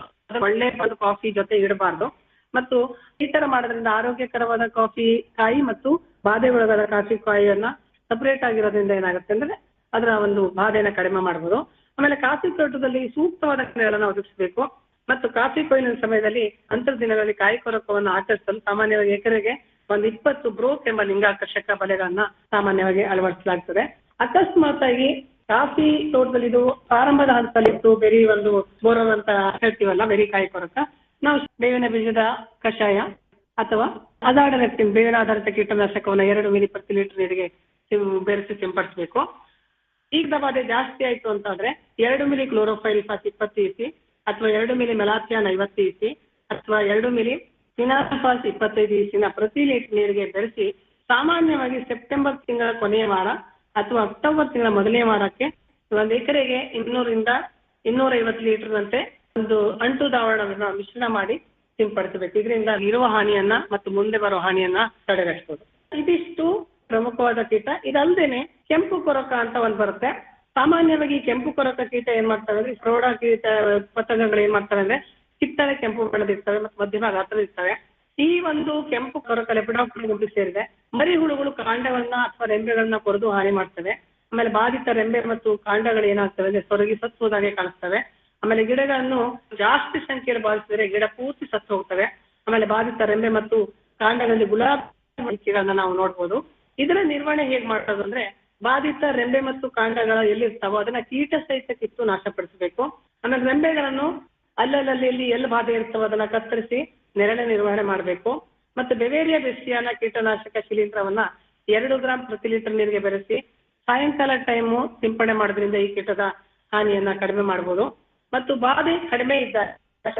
ಒಳ್ಳೆ ಒಂದು ಕಾಫಿ ಜೊತೆ ಇಡಬಾರ್ದು. ಮತ್ತು ಈ ತರ ಮಾಡೋದ್ರಿಂದ ಆರೋಗ್ಯಕರವಾದ ಕಾಫಿ ಕಾಯಿ ಮತ್ತು ಬಾಧೆಗೊಳಗಾದ ಕಾಫಿ ಕಾಯಿಯನ್ನ ಸಪರೇಟ್ ಆಗಿರೋದ್ರಿಂದ ಏನಾಗುತ್ತೆ ಅಂದ್ರೆ ಅದರ ಒಂದು ಬಾಧೆಯನ್ನ ಕಡಿಮೆ ಮಾಡಬಹುದು ಆಮೇಲೆ ಕಾಫಿ ತೋಟದಲ್ಲಿ ಸೂಕ್ತವಾದ ನೆರಳನ್ನು ಒದಗಿಸಬೇಕು. ಮತ್ತು ಕಾಫಿ ಕೊಯ್ಲಿನ ಸಮಯದಲ್ಲಿ ಅಂತರ್ ದಿನಗಳಲ್ಲಿ ಕಾಯಿ ಕೊರಕವನ್ನು ಆಚರಿಸಲು ಸಾಮಾನ್ಯವಾಗಿ ಎಕರೆಗೆ ಒಂದು ಇಪ್ಪತ್ತು ಬ್ರೋಕ್ ಎಂಬ ಲಿಂಗಾಕರ್ಷಕ ಬಲೆಗಳನ್ನ ಸಾಮಾನ್ಯವಾಗಿ ಅಳವಡಿಸಲಾಗ್ತದೆ. ಅಕಸ್ಮಾತ್ ಆಗಿ ಕಾಫಿ ತೋಟದಲ್ಲಿ ಇದು ಪ್ರಾರಂಭದ ಹಂತದಲ್ಲಿತ್ತು, ಬೆರಿ ಒಂದು ಬೋರಲ್ ಅಂತ ಹೇಳ್ತೀವಲ್ಲ, ಬೆರಿ ಕಾಯಿ ಕೊರಕ. ನಾವು ಬೇವಿನ ಬೀಜದ ಕಷಾಯ ಅಥವಾ ಅದಾಡರೆಕ್ಟಿನ್ ಬೇವಿನ ಆಧಾರಿತ ಕೀಟನಾಶಕವನ್ನು ಎರಡು ಮಿಲಿ ಪ್ರತಿ ಲೀಟರ್ ನೀರಿಗೆ ಬೆರೆಸಿ ಸಿಂಪಡಿಸಬೇಕು. ಈಗ ಬಾಧೆ ಜಾಸ್ತಿ ಆಯ್ತು ಅಂತಂದ್ರೆ ಎರಡು ಮಿಲಿ ಕ್ಲೋರೋಫೈಲ್ ಫಾಸ್ ಇಪ್ಪತ್ತು ಇಸಿ ಅಥವಾ ಎರಡು ಮಿಲಿ ಮೆಲಾಥಿಯಾನ್ ಐವತ್ತು ಇಸಿ ಅಥವಾ ಎರಡು ಮಿಲಿ ಸಿನಾಫಾಸ್ ಇಪ್ಪತ್ತೈದು ಇಸಿನ ಪ್ರತಿ ಲೀಟರ್ ನೀರಿಗೆ ಬೆರೆಸಿ ಸಾಮಾನ್ಯವಾಗಿ ಸೆಪ್ಟೆಂಬರ್ ತಿಂಗಳ ಕೊನೆಯ ವಾರ ಅಥವಾ ಅಕ್ಟೋಬರ್ ತಿಂಗಳ ಮೊದಲನೇ ವಾರಕ್ಕೆ ಒಂದು ಎಕರೆಗೆ ಇನ್ನೂರಿಂದ ಇನ್ನೂರೈವತ್ತು ಲೀಟರ್ನಂತೆ ಒಂದು ಅಂಟು ದಾವಣವನ್ನು ಮಿಶ್ರಣ ಮಾಡಿ ಸಿಂಪಡಿಸಬೇಕು. ಇದರಿಂದ ಇರುವ ಹಾನಿಯನ್ನ ಮತ್ತು ಮುಂದೆ ಬರುವ ಹಾನಿಯನ್ನ ತಡೆಗಟ್ಟಬಹುದು ಇದಿಷ್ಟು ಪ್ರಮುಖವಾದ ಕೀಟ. ಇದಲ್ದೇನೆ ಕೆಂಪು ಕೊರಕ ಅಂತ ಒಂದ್ ಬರುತ್ತೆ. ಸಾಮಾನ್ಯವಾಗಿ ಕೆಂಪು ಕೊರಕ ಕೀಟ ಏನ್ ಮಾಡ್ತಾರೆ ಅಂದ್ರೆ ಪ್ರೌಢ ಕೀಟ ಪತಂಗಗಳು ಏನ್ ಮಾಡ್ತಾರೆ ಅಂದ್ರೆ, ಕಿತ್ತಳೆ ಕೆಂಪು ಬಣ್ಣದಿರ್ತವೆ ಮತ್ತು ಮಧ್ಯಮ ಗಾತ್ರದಿರ್ತವೆ ಈ ಒಂದು ಕೆಂಪು ಕೊರಕ ಲೆಪಿಡಾಪ್ಟರ್ ಗುಂಪು ಸೇರಿದೆ. ಮರಿ ಹುಳುಗಳು ಕಾಂಡಗಳನ್ನ ಅಥವಾ ರೆಂಬೆಗಳನ್ನ ಕೊರೆದು ಹಾನಿ ಮಾಡ್ತವೆ. ಆಮೇಲೆ ಬಾಧಿತ ರೆಂಬೆ ಮತ್ತು ಕಾಂಡಗಳು ಏನಾಗ್ತವೆ ಅಂದ್ರೆ, ಸೊರಗಿ ಸತ್ತುವುದಾಗೆ ಕಾಣಿಸ್ತವೆ. ಆಮೇಲೆ ಗಿಡಗಳನ್ನು ಜಾಸ್ತಿ ಸಂಖ್ಯೆಯಲ್ಲಿ ಬಾಧಿಸಿದ್ರೆ ಗಿಡ ಪೂರ್ತಿ ಸತ್ತು ಹೋಗ್ತವೆ. ಆಮೇಲೆ ಬಾಧಿತ ರೆಂಬೆ ಮತ್ತು ಕಾಂಡಗಳಲ್ಲಿ ಗುಲಾಬಿ ನಾವು ನೋಡ್ಬೋದು. ಇದರ ನಿರ್ವಹಣೆ ಹೇಗ್ ಮಾಡೋದು ಅಂದ್ರೆ ಬಾಧಿತ ರೆಂಬೆ ಮತ್ತು ಕಾಂಡಗಳ ಎಲ್ಲಿರ್ತಾವೋ ಅದನ್ನ ಕೀಟ ಸಹಿತ ಕಿತ್ತು ನಾಶಪಡಿಸಬೇಕು. ಆಮೇಲೆ ರೆಂಬೆಗಳನ್ನು ಅಲ್ಲಲ್ಲಿ ಎಲ್ಲಿ ಎಲ್ಲಿ ಬಾಧೆ ಇರ್ತಾವೋ ಅದನ್ನ ಕತ್ತರಿಸಿ ನೆರಳೆ ನಿರ್ವಹಣೆ ಮಾಡಬೇಕು. ಮತ್ತೆ ಬೆವೇರಿಯಾ ಬೆಸ್ಟಿಯಾನ ಕೀಟನಾಶಕ ಶಿಲೀಂಧ್ರವನ್ನ ಎರಡು ಗ್ರಾಂ ಪ್ರತಿ ಲೀಟರ್ ನೀರಿಗೆ ಬೆರೆಸಿ ಸಾಯಂಕಾಲ ಟೈಮು ಸಿಂಪಡಣೆ ಮಾಡೋದ್ರಿಂದ ಈ ಕೀಟದ ಹಾನಿಯನ್ನ ಕಡಿಮೆ ಮಾಡಬಹುದು ಮತ್ತು ಬಾಧೆ ಕಡಿಮೆ ಇದ್ದ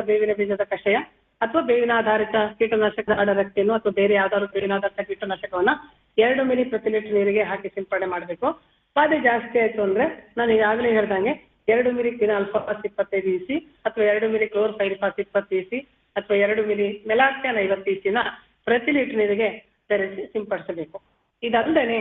ಬೇವಿನ ಬೀಜದ ಕಷಾಯ ಅಥವಾ ಬೇವಿನ ಆಧಾರಿತ ಕೀಟನಾಶಕ ಅಡರಕ್ತಿಯನ್ನು ಅಥವಾ ಬೇರೆ ಯಾವ್ದಾದ್ರು ಬೇವಿನ ಆಧಾರಿತ ಕೀಟನಾಶಕವನ್ನ ಎರಡು ಮಿಲಿ ಪ್ರತಿ ಲೀಟರ್ ನೀರಿಗೆ ಹಾಕಿ ಸಿಂಪಡಣೆ ಮಾಡಬೇಕು. ಬಾಧೆ ಜಾಸ್ತಿ ಆಯ್ತು ಅಂದ್ರೆ ನಾನು ಈಗಾಗಲೇ ಹೇಳ್ದಂಗೆ ಎರಡು ಮಿಲಿ ಕಿನಾಲ್ಫಾಸ್ ಇಪ್ಪತ್ತೈದು ಇಸಿ ಅಥವಾ ಎರಡು ಮಿಲಿ ಕ್ಲೋರ್ಫೈರಿಫಾಸ್ ಇಪ್ಪತ್ತು ಇಸಿ ಅಥವಾ ಎರಡು ಮಿಲಿ ಮೆಲಾಕ್ಯಾನ್ ಐವತ್ತು ಇಸಿನ ಪ್ರತಿ ಲೀಟರ್ ನೀರಿಗೆ ತೆರೆಸಿ ಸಿಂಪಡಿಸಬೇಕು. ಇದಲ್ಲದೆ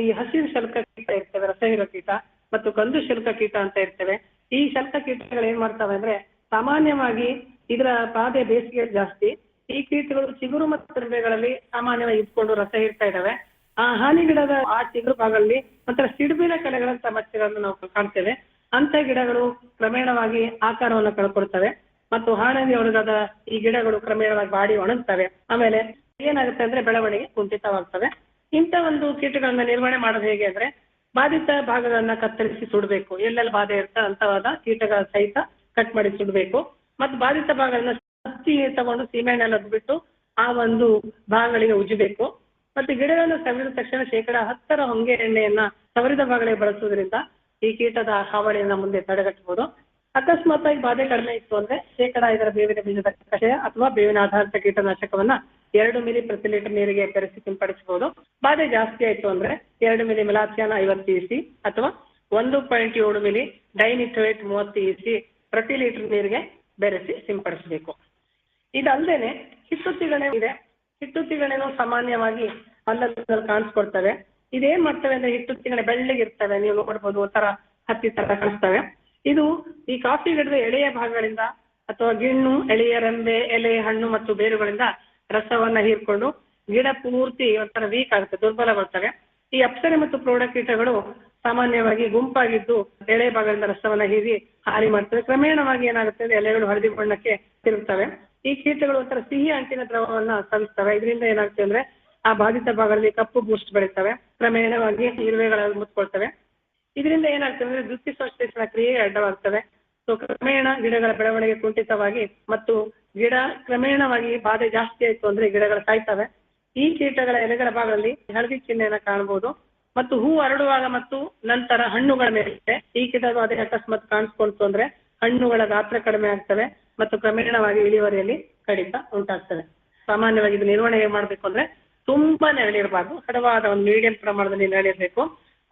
ಈ ಹಸಿರು ಶಲ್ಕ ಕೀಟ ಇರ್ತವೆ ರಸಹೀರೋ ಕೀಟ ಮತ್ತು ಕಂದು ಶುಲ್ಕ ಕೀಟ ಅಂತ ಇರ್ತವೆ. ಈ ಶಲ್ಕ ಕೀಟಗಳು ಏನ್ ಮಾಡ್ತವೆ ಅಂದ್ರೆ ಸಾಮಾನ್ಯವಾಗಿ ಇದರ ಬಾಧೆ ಬೇಸಿಗೆ ಜಾಸ್ತಿ. ಈ ಕೀಟಗಳು ಚಿಗುರು ಮತ್ತು ತಿರುವೆಗಳಲ್ಲಿ ಸಾಮಾನ್ಯವಾಗಿ ಇಟ್ಕೊಂಡು ರಸ ಹೀರ್ತಾ ಇದಾವೆ. ಆ ಹಾನಿ ಗಿಡದ ಆ ಚಿಗುರು ಭಾಗದಲ್ಲಿ ಮತ್ತೆ ಸಿಡುಬಿನ ಕಲೆಗಳ ಸಮಸ್ಯೆಗಳನ್ನು ನಾವು ಕಾಣ್ತೇವೆ. ಅಂತ ಗಿಡಗಳು ಕ್ರಮೇಣವಾಗಿ ಆಕಾರವನ್ನು ಕಳ್ಕೊಡ್ತವೆ ಮತ್ತು ಹಾನಿ ಒಳಗಾದ ಈ ಗಿಡಗಳು ಕ್ರಮೇಣವಾಗಿ ಬಾಡಿ ಒಣಗ್ತವೆ. ಆಮೇಲೆ ಏನಾಗುತ್ತೆ ಅಂದ್ರೆ ಬೆಳವಣಿಗೆ ಕುಂಠಿತವಾಗ್ತವೆ. ಇಂಥ ಒಂದು ಕೀಟಗಳನ್ನ ನಿರ್ವಹಣೆ ಮಾಡೋದು ಹೇಗೆ ಅಂದ್ರೆ ಬಾಧಿತ ಭಾಗಗಳನ್ನ ಕತ್ತರಿಸಿ ಸುಡಬೇಕು. ಎಲ್ಲೆಲ್ಲಿ ಬಾಧೆ ಇರ್ತಾ ಅಂತವಾದ ಕೀಟಗಳ ಸಹಿತ ಕಟ್ ಮಾಡಿ ಸುಡಬೇಕು. ಮತ್ತು ಬಾಧಿತ ಭಾಗಗಳನ್ನ ಹತ್ತಿ ತಗೊಂಡು ಸೀಮೆಣ್ಣೆಲ್ಲ ಬಿಟ್ಟು ಆ ಒಂದು ಭಾಗಗಳಿಗೆ ಉಜ್ಜಬೇಕು. ಮತ್ತೆ ಗಿಡಗಳನ್ನು ಸವಿದ ತಕ್ಷಣ ಶೇಕಡ ಹತ್ತರ ಹೊಂಗೆ ಎಣ್ಣೆಯನ್ನ ಸವರಿದ ಭಾಗಗಳಿಗೆ ಬಳಸುವುದರಿಂದ ಈ ಕೀಟದ ಹಾವಳಿಯನ್ನ ಮುಂದೆ ತಡೆಗಟ್ಟಬಹುದು ಅಕಸ್ಮಾತ್ ಆಗಿ ಬಾಧೆ ಕಡಿಮೆ ಇತ್ತು ಅಂದ್ರೆ ಶೇಕಡ ಇದರ ಬೇವಿನ ಬೀಜದ ಕಷಾಯ ಅಥವಾ ಬೇವಿನ ಆಧಾರಿತ ಕೀಟನಾಶಕವನ್ನ ಎರಡು ಮಿಲಿ ಪ್ರತಿ ಲೀಟರ್ ನೀರಿಗೆ ಬೆರೆಸಿ ಸಿಂಪಡಿಸಬಹುದು. ಬಾಧೆ ಜಾಸ್ತಿ ಆಯಿತು ಅಂದ್ರೆ ಎರಡು ಮಿಲಿ ಮೆಲಾಥಿಯಾನ ಐವತ್ತು ಇಸಿ ಅಥವಾ ಒಂದು ಪಾಯಿಂಟ್ ಏಳು ಮಿಲಿ ಡೈನಿಟ್ರೇಟ್ ಮೂವತ್ತು ಇಸಿ ಪ್ರತಿ ಲೀಟರ್ ನೀರಿಗೆ ಬೆರೆಸಿ ಸಿಂಪಡಿಸಬೇಕು. ಇದಲ್ದೇನೆ ಹಿಟ್ಟುತ್ತಿಗಣೆ ಇದೆ. ಹಿಟ್ಟುತ್ತಿಗಣೆನು ಸಾಮಾನ್ಯವಾಗಿ ಅಲ್ಲಲ್ಲಿ ಕಾಣಿಸ್ಕೊಡ್ತವೆ ಇದೇನ್ ಮಾಡ್ತವೆ ಅಂದ್ರೆ ಹಿಟ್ಟುತ್ತಿಗಣೆ ಬೆಳ್ಳಗಿರ್ತವೆ ನೀವು ನೋಡ್ಬೋದು ಒಂಥರ ಹತ್ತಿ ತರ ಕಾಣಿಸ್ತವೆ. ಇದು ಈ ಕಾಫಿ ಗಿಡದ ಎಳೆಯ ಭಾಗಗಳಿಂದ ಅಥವಾ ಗಿಣ್ಣು, ಎಳೆಯ ರಂಬೆ, ಎಲೆ, ಹಣ್ಣು ಮತ್ತು ಬೇರುಗಳಿಂದ ರಸವನ್ನ ಹೀರ್ಕೊಂಡು ಗಿಡ ಪೂರ್ತಿ ಒಂಥರ ವೀಕ್ ಆಗುತ್ತೆ ದುರ್ಬಲಗೊಳ್ತವೆ ಈ ಅಪ್ಸರೆ ಮತ್ತು ಪ್ರೌಢ ಕೀಟಗಳು ಸಾಮಾನ್ಯವಾಗಿ ಗುಂಪಾಗಿದ್ದು ಎಳೆ ಭಾಗದಿಂದ ರಸವನ್ನ ಹೀರಿ ಹಾರಿ ಮಾಡ್ತವೆ. ಕ್ರಮೇಣವಾಗಿ ಏನಾಗುತ್ತೆ ಅಂದ್ರೆ ಎಲೆಗಳು ಹಳದಿ ಬಣ್ಣಕ್ಕೆ ತಿರುಗ್ತವೆ. ಈ ಕೀಟಗಳು ಒಂಥರ ಸಿಹಿ ಅಂಟಿನ ದ್ರವವನ್ನ ಸವಿಸ್ತವೆ ಇದರಿಂದ ಏನಾಗುತ್ತೆ ಅಂದ್ರೆ ಆ ಬಾಧಿತ ಭಾಗದಲ್ಲಿ ಕಪ್ಪು ಬೂಸ್ಟ್ ಬೆಳೀತವೆ. ಕ್ರಮೇಣವಾಗಿ ಇರುವೆಗಳಲ್ಲಿ ಮುತ್ಕೊಳ್ತವೆ. ಇದರಿಂದ ಏನಾಗ್ತದೆ ಅಂದ್ರೆ ದೃಷ್ಟಿ ಸಂಶ್ಲೇಷಣಾ ಕ್ರಿಯೆ ಅಡ್ಡವಾಗ್ತವೆ. ಸೊ ಕ್ರಮೇಣ ಗಿಡಗಳ ಬೆಳವಣಿಗೆ ಕುಂಠಿತವಾಗಿ ಮತ್ತು ಗಿಡ ಕ್ರಮೇಣವಾಗಿ ಬಾಧೆ ಜಾಸ್ತಿ ಆಯ್ತು ಅಂದ್ರೆ ಗಿಡಗಳು ಸಾಯ್ತವೆ ಈ ಕೀಟಗಳ ಎಲೆಗಳ ಭಾಗದಲ್ಲಿ ಹಳದಿ ಚಿಹ್ನೆಯನ್ನ ಕಾಣಬಹುದು ಮತ್ತು ಹೂ ಹರಡುವಾಗ ಮತ್ತು ನಂತರ ಹಣ್ಣುಗಳ ಮೇಲೆ ಈ ಕೀಟದ ಅದೇ ಅಕಸ್ಮಾತ್ ಕಾಣಿಸ್ಕೊಳ್ತು ಅಂದ್ರೆ ಹಣ್ಣುಗಳ ಗಾತ್ರ ಕಡಿಮೆ ಆಗ್ತವೆ ಮತ್ತು ಕ್ರಮೇಣವಾಗಿ ಇಳುವರಿಯಲ್ಲಿ ಕಡಿತ ಉಂಟಾಗ್ತದೆ ಸಾಮಾನ್ಯವಾಗಿ ಇದು ನಿರ್ವಹಣೆ ಮಾಡ್ಬೇಕು ಅಂದ್ರೆ ತುಂಬಾ ನೆರಳಿರಬಾರ್ದು. ಹಡವಾದ ಒಂದು ಮೀಡಿಯಂ ಪ್ರಮಾಣದಲ್ಲಿ ನೆರಳಿರಬೇಕು.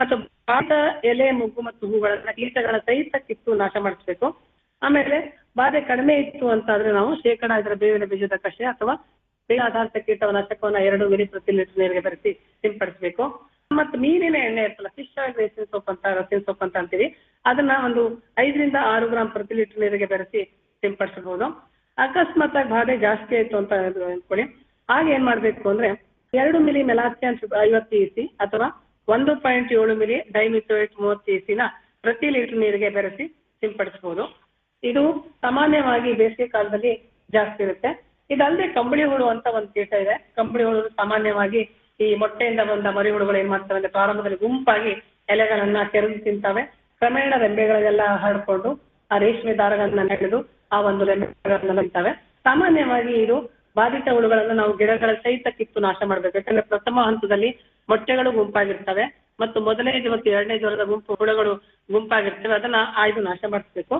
ಮತ್ತು ಬಾದ, ಎಲೆ, ಮುಗ್ಗು ಮತ್ತು ಹೂಗಳನ್ನ ಕೀಟಗಳ ಸಹಿತ ಕಿತ್ತು ನಾಶ ಮಾಡಿಸ್ಬೇಕು. ಆಮೇಲೆ ಬಾಧೆ ಕಡಿಮೆ ಇತ್ತು ಅಂತಾದ್ರೆ ನಾವು ಶೇಕಡಾ ಇದರ ಬೇವಿನ ಬೀಜದ ಕಷಾಯ ಅಥವಾ ಬೇಗ ಆಧಾರಿತ ಕೀಟನಾಶಕವನ್ನ ಎರಡು ಮಿಲಿ ಪ್ರತಿ ಲೀಟರ್ ನೀರಿಗೆ ಬೆರೆಸಿ ಸಿಂಪಡಿಸಬೇಕು. ಮತ್ತು ಮೀನಿನ ಎಣ್ಣೆ ಇರ್ತಲ್ಲ ಫಿಶ್ ಆಯಿಲ್ ರೇಸಿನ್ ಸೋಪ್ ಅಂತ ರಸಿನ ಸೋಪ್ ಅಂತ ಅಂತೀವಿ. ಅದನ್ನ ಒಂದು ಐದರಿಂದ ಆರು ಗ್ರಾಮ್ ಪ್ರತಿ ಲೀಟರ್ ನೀರಿಗೆ ಬೆರೆಸಿ ಸಿಂಪಡಿಸಬಹುದು ಅಕಸ್ಮಾತ್ ಆಗಿ ಬಾಧೆ ಜಾಸ್ತಿ ಆಯ್ತು ಅಂತ ಅನ್ಕೊಳ್ಳಿ ಆಗ ಏನ್ ಮಾಡ್ಬೇಕು ಅಂದ್ರೆ, ಎರಡು ಮಿಲಿ ಮೆಲಾಸಿಯನ್ ಐವತ್ತು ಇಸಿ ಅಥವಾ ಒಂದು ಪಾಯಿಂಟ್ ಏಳು ಮಿಲಿ ಡೈಮಿಥೋಯೇಟ್ ಮೂವತ್ತು ಇಸಿನ ಪ್ರತಿ ಲೀಟರ್ ನೀರಿಗೆ ಬೆರೆಸಿ ಸಿಂಪಡಿಸಬಹುದು ಇದು ಸಾಮಾನ್ಯವಾಗಿ ಬೇಸಿಗೆ ಕಾಲದಲ್ಲಿ ಜಾಸ್ತಿ ಇರುತ್ತೆ. ಇದಲ್ಲದೆ ಕಂಬಳಿ ಹುಳು ಅಂತ ಒಂದು ಕೀಟ ಇದೆ. ಕಂಬಳಿ ಹುಳು ಸಾಮಾನ್ಯವಾಗಿ ಈ ಮೊಟ್ಟೆಯಿಂದ ಬಂದ ಮರಿ ಹುಳುಗಳು ಏನ್ ಮಾಡ್ತವೆ ಅಂದ್ರೆ ಪ್ರಾರಂಭದಲ್ಲಿ ಗುಂಪಾಗಿ ಎಲೆಗಳನ್ನ ಕೆರೆದು ತಿಂತವೆ. ಕ್ರಮೇಣ ರೆಂಬೆಗಳಿಗೆಲ್ಲ ಹರಡ್ಕೊಂಡು ಆ ರೇಷ್ಮೆ ದಾರಗಳನ್ನ ನೆಡೆದು ಆ ಒಂದು ರೆಂಬೆಗಳನ್ನ ತಿಂತವೆ ಸಾಮಾನ್ಯವಾಗಿ ಇದು ಬಾಧಿತ ಹುಳುಗಳನ್ನು ನಾವು ಗಿಡಗಳ ಸಹಿತ ಕಿತ್ತು ನಾಶ ಮಾಡ್ಬೇಕು. ಯಾಕಂದ್ರೆ ಪ್ರಥಮ ಹಂತದಲ್ಲಿ ಮೊಟ್ಟೆಗಳು ಗುಂಪಾಗಿರ್ತವೆ ಮತ್ತು ಮೊದಲನೇ ಮತ್ತು ಎರಡನೇ ಜ್ವರದ ಗುಂಪು ಹುಳುಗಳು ಗುಂಪಾಗಿರ್ತವೆ, ಅದನ್ನ ಆಯ್ದು ನಾಶ ಮಾಡಿಸ್ಬೇಕು.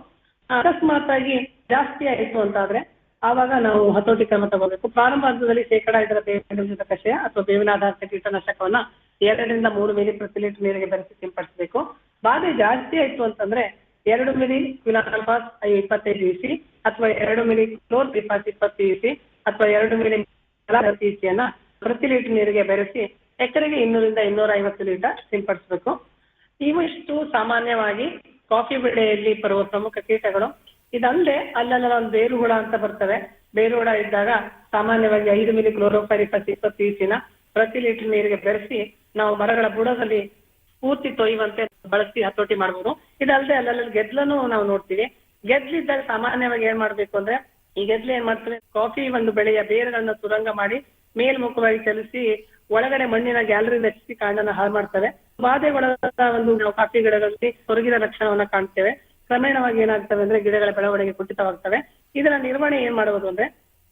ಅಕಸ್ಮಾತ್ ಆಗಿ ಜಾಸ್ತಿ ಆಯಿತು ಅಂತಾದ್ರೆ ಆವಾಗ ನಾವು ಹತೋಟಿ ಕ್ರಮ ತಗೋಬೇಕು. ಪ್ರಾರಂಭ ಹಂತದಲ್ಲಿ ಶೇಕಡ ಇದರ ಬೇವಿನ ಕಷಾಯ ಅಥವಾ ಬೇವಿನ ಆಧಾರಿತ ಕೀಟನಾಶಕವನ್ನ ಎರಡರಿಂದ ಮೂರು ಮಿಲಿ ಪ್ರತಿ ಲೀಟರ್ ನೀರಿಗೆ ಬೆರೆಸಿ ಸಿಂಪಡಿಸಬೇಕು. ಬಾಧೆ ಜಾಸ್ತಿ ಆಯ್ತು ಅಂತಂದ್ರೆ ಎರಡು ಮಿಲಿ ಕ್ವಿನಾಲ್ಫಾಸ್ ಇಪ್ಪತ್ತೈದು ಇಸಿ ಅಥವಾ ಎರಡು ಮಿಲಿ ಕ್ಲೋರ್ ಪಿಫಾಸ್ ಇಪ್ಪತ್ತು ಇಸಿ ಅಥವಾ ಎರಡು ಮಿಲಿ ಇಸಿಯನ್ನ ಪ್ರತಿ ಲೀಟರ್ ನೀರಿಗೆ ಬೆರೆಸಿ ಎಕರೆಗೆ ಇನ್ನೂರಿಂದ ಇನ್ನೂರ ಐವತ್ತು ಲೀಟರ್ ಸಿಂಪಡಿಸಬೇಕು. ಇವಿಷ್ಟು ಸಾಮಾನ್ಯವಾಗಿ ಕಾಫಿ ಬೆಳೆಯಲ್ಲಿ ಬರುವ ಪ್ರಮುಖ ಕೀಟಗಳು ಇದಲ್ಲದೆ ಅಲ್ಲೆಲ್ಲ ಒಂದು ಬೇರುಹುಳ ಅಂತ ಬರ್ತವೆ. ಬೇರುಹುಳ ಇದ್ದಾಗ ಸಾಮಾನ್ಯವಾಗಿ ಐದು ಮಿಲಿ ಕ್ಲೋರೋಫೈರಿಫಸ್ ಇಪ್ಪತ್ತು ಇಂಚಿನ ಪ್ರತಿ ಲೀಟರ್ ನೀರಿಗೆ ಬೆರೆಸಿ ನಾವು ಮರಗಳ ಬುಡದಲ್ಲಿ ಪೂರ್ತಿ ತೊಯ್ಯುವಂತೆ ಬಳಸಿ ಹತೋಟಿ ಮಾಡಬಹುದು ಇದಲ್ಲದೆ ಅಲ್ಲಲ್ಲಿ ಗೆದ್ಲನ್ನು ನಾವು ನೋಡ್ತೀವಿ. ಗೆದ್ಲಿದ್ದಾಗ ಸಾಮಾನ್ಯವಾಗಿ ಏನ್ ಮಾಡ್ಬೇಕು ಅಂದ್ರೆ ಈ ಗೆದ್ಲು ಏನ್ ಮಾಡ್ತವೆ ಕಾಫಿ ಒಂದು ಬೆಳೆಯ ಬೇರುಗಳನ್ನ ಸುರಂಗ ಮಾಡಿ ಮೇಲ್ಮುಖವಾಗಿ ಚಲಿಸಿ ಒಳಗಡೆ ಮಣ್ಣಿನ ಗ್ಯಾಲರಿ ಹೆಚ್ಚಿ ಕಾಂಡನ ಹಾಳು ಮಾಡ್ತವೆ. ಬಾಧೆಗೊಳಗಾದ ಒಂದು ನಾವು ಕಾಫಿ ಗಿಡಗಳಲ್ಲಿ ಸೊರಗಿದ ಲಕ್ಷಣವನ್ನ ಕಾಣ್ತೇವೆ. ಕ್ರಮೇಣವಾಗಿ ಏನಾಗ್ತವೆ ಅಂದ್ರೆ ಗಿಡಗಳ ಬೆಳವಣಿಗೆ ಕುಂಠಿತವಾಗ್ತವೆ. ಇದರ ನಿರ್ವಹಣೆ ಏನ್ ಮಾಡುವುದು ಅಂದ್ರೆ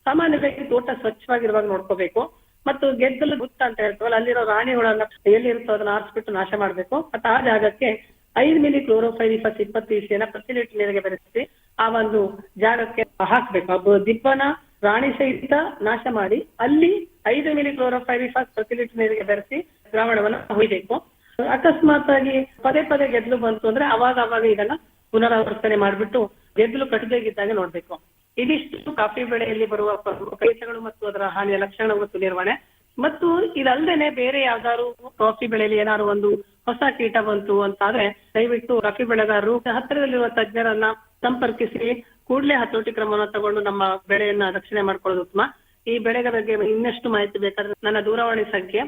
ಸಾಮಾನ್ಯವಾಗಿ ತೋಟ ಸ್ವಚ್ಛವಾಗಿರುವಾಗ ನೋಡ್ಕೋಬೇಕು. ಮತ್ತು ಗೆದ್ದಲು ಗುತ್ತ ಅಂತ ಹೇಳ್ತೀವಲ್ಲ, ಅಲ್ಲಿರೋ ರಾಣಿ ಹುಳನ್ನ ಎಲ್ಲಿ ಇರುತ್ತೋ ಅದನ್ನ ಆರಿಸ್ಬಿಟ್ಟು ನಾಶ ಮಾಡಬೇಕು. ಮತ್ತೆ ಆ ಜಾಗಕ್ಕೆ ಐದು ಮಿಲಿ ಕ್ಲೋರೋಫೈರಿಫಸ್ ಇಪ್ಪತ್ತು ಇಸಿಯನ್ನ ಪ್ರತಿ ಲೀಟರ್ ನೀರಿಗೆ ಬೆರೆಸಿ ಆ ಒಂದು ಜಾಗಕ್ಕೆ ಹಾಕ್ಬೇಕು. ದಿಬ್ಬನ ರಾಣಿ ಸಹಿತ ನಾಶ ಮಾಡಿ ಅಲ್ಲಿ ಐದು ಮಿಲಿ ಕ್ಲೋರೋಫೈರಿಫಸ್ ಪ್ರತಿ ಲೀಟರ್ ನೀರಿಗೆ ಬೆರೆಸಿ ದ್ರಾವಣವನ್ನ ಹೊಯ್ಬೇಕು ಅಕಸ್ಮಾತ್ ಆಗಿ ಪದೇ ಪದೇ ಗೆದ್ಲು ಬಂತು ಅಂದ್ರೆ ಅವಾಗ ಅವಾಗ ಇದನ್ನ ಪುನರಾವರ್ತನೆ ಮಾಡ್ಬಿಟ್ಟು ಗೆದ್ದಲು ಕಟ್ಟದಾಗಿದ್ದಾಗ ನೋಡ್ಬೇಕು. ಇದಿಷ್ಟು ಕಾಫಿ ಬೆಳೆಯಲ್ಲಿ ಬರುವ ಕೀಟಗಳು ಮತ್ತು ಅದರ ಹಾನಿಯ ಲಕ್ಷಣ ಮತ್ತು ನಿರ್ವಹಣೆ. ಮತ್ತು ಇದಲ್ದೇನೆ ಬೇರೆ ಯಾವ್ದಾದ್ರು ಕಾಫಿ ಬೆಳೆಯಲ್ಲಿ ಏನಾದ್ರು ಒಂದು ಹೊಸ ಕೀಟ ಬಂತು ಅಂತ ಆದ್ರೆ ದಯವಿಟ್ಟು ಕಾಫಿ ಬೆಳೆಗಾರರು ಹತ್ತಿರದಲ್ಲಿರುವ ತಜ್ಞರನ್ನ ಸಂಪರ್ಕಿಸಿ, ಕೂಡಲೇ ಹತೋಟಿ ಕ್ರಮವನ್ನು ತಗೊಂಡು ನಮ್ಮ ಬೆಳೆಯನ್ನ ರಕ್ಷಣೆ ಮಾಡ್ಕೊಳ್ಳೋದು ಉತ್ತಮ. ಈ ಬೆಳೆಗಳ ಬಗ್ಗೆ ಇನ್ನಷ್ಟು ಮಾಹಿತಿ ಬೇಕಾದ್ರೆ ನನ್ನ ದೂರವಾಣಿ ಸಂಖ್ಯೆ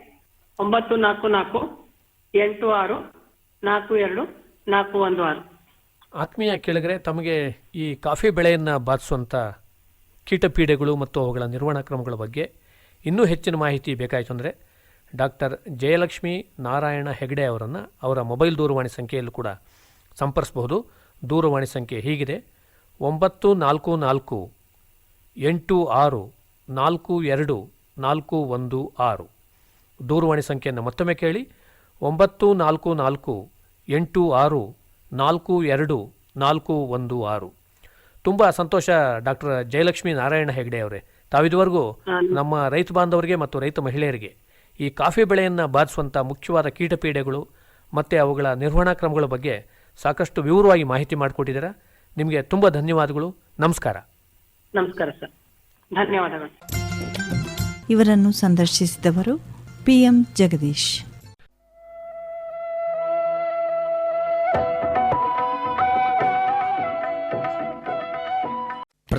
ಒಂಬತ್ತು ನಾಲ್ಕು ನಾಲ್ಕು ಎಂಟು ಆರು ನಾಲ್ಕು ಎರಡು ನಾಲ್ಕು ಒಂದು ಆರು. ಆತ್ಮೀಯ ಕೇಳಿದರೆ ತಮಗೆ ಈ ಕಾಫಿ ಬೆಳೆಯನ್ನು ಬಾಧಿಸುವಂಥ ಕೀಟಪೀಡೆಗಳು ಮತ್ತು ಅವುಗಳ ನಿರ್ವಹಣಾ ಕ್ರಮಗಳ ಬಗ್ಗೆ ಇನ್ನೂ ಹೆಚ್ಚಿನ ಮಾಹಿತಿ ಬೇಕಾಯಿತು ಅಂದರೆ ಡಾಕ್ಟರ್ ಜಯಲಕ್ಷ್ಮಿ ನಾರಾಯಣ ಹೆಗಡೆ ಅವರನ್ನು ಅವರ ಮೊಬೈಲ್ ದೂರವಾಣಿ ಸಂಖ್ಯೆಯಲ್ಲೂ ಕೂಡ ಸಂಪರ್ಕಿಸಬಹುದು ದೂರವಾಣಿ ಸಂಖ್ಯೆ ಹೀಗಿದೆ. ಒಂಬತ್ತು ನಾಲ್ಕು ನಾಲ್ಕು ಎಂಟು ಆರು ನಾಲ್ಕು ಎರಡು ನಾಲ್ಕು ಒಂದು ಆರು. ದೂರವಾಣಿ ಸಂಖ್ಯೆಯನ್ನು ಮತ್ತೊಮ್ಮೆ ಕೇಳಿ. ಒಂಬತ್ತು ನಾಲ್ಕು ನಾಲ್ಕು ಎಂಟು ಆರು ನಾಲ್ಕು ಎರಡು ನಾಲ್ಕು ಒಂದು ಆರು. ತುಂಬ ಸಂತೋಷ ಡಾಕ್ಟರ್ ಜಯಲಕ್ಷ್ಮಿ ನಾರಾಯಣ ಹೆಗಡೆ ಅವರೇ. ತಾವಿದುವರೆಗೂ ನಮ್ಮ ರೈತ ಬಾಂಧವರಿಗೆ ಮತ್ತು ರೈತ ಮಹಿಳೆಯರಿಗೆ ಈ ಕಾಫಿ ಬೆಳೆಯನ್ನು ಬಾಧಿಸುವಂಥ ಮುಖ್ಯವಾದ ಕೀಟಪೀಡೆಗಳು ಮತ್ತು ಅವುಗಳ ನಿರ್ವಹಣಾ ಕ್ರಮಗಳ ಬಗ್ಗೆ ಸಾಕಷ್ಟು ವಿವರವಾಗಿ ಮಾಹಿತಿ ಮಾಡಿಕೊಟ್ಟಿದ್ದೀರಾ. ನಿಮಗೆ ತುಂಬ ಧನ್ಯವಾದಗಳು. ನಮಸ್ಕಾರ. ನಮಸ್ಕಾರ ಸರ್. ಧನ್ಯವಾದಗಳು. ಇವರನ್ನು ಸಂದರ್ಶಿಸಿದವರು ಪಿಎಂ ಜಗದೀಶ್.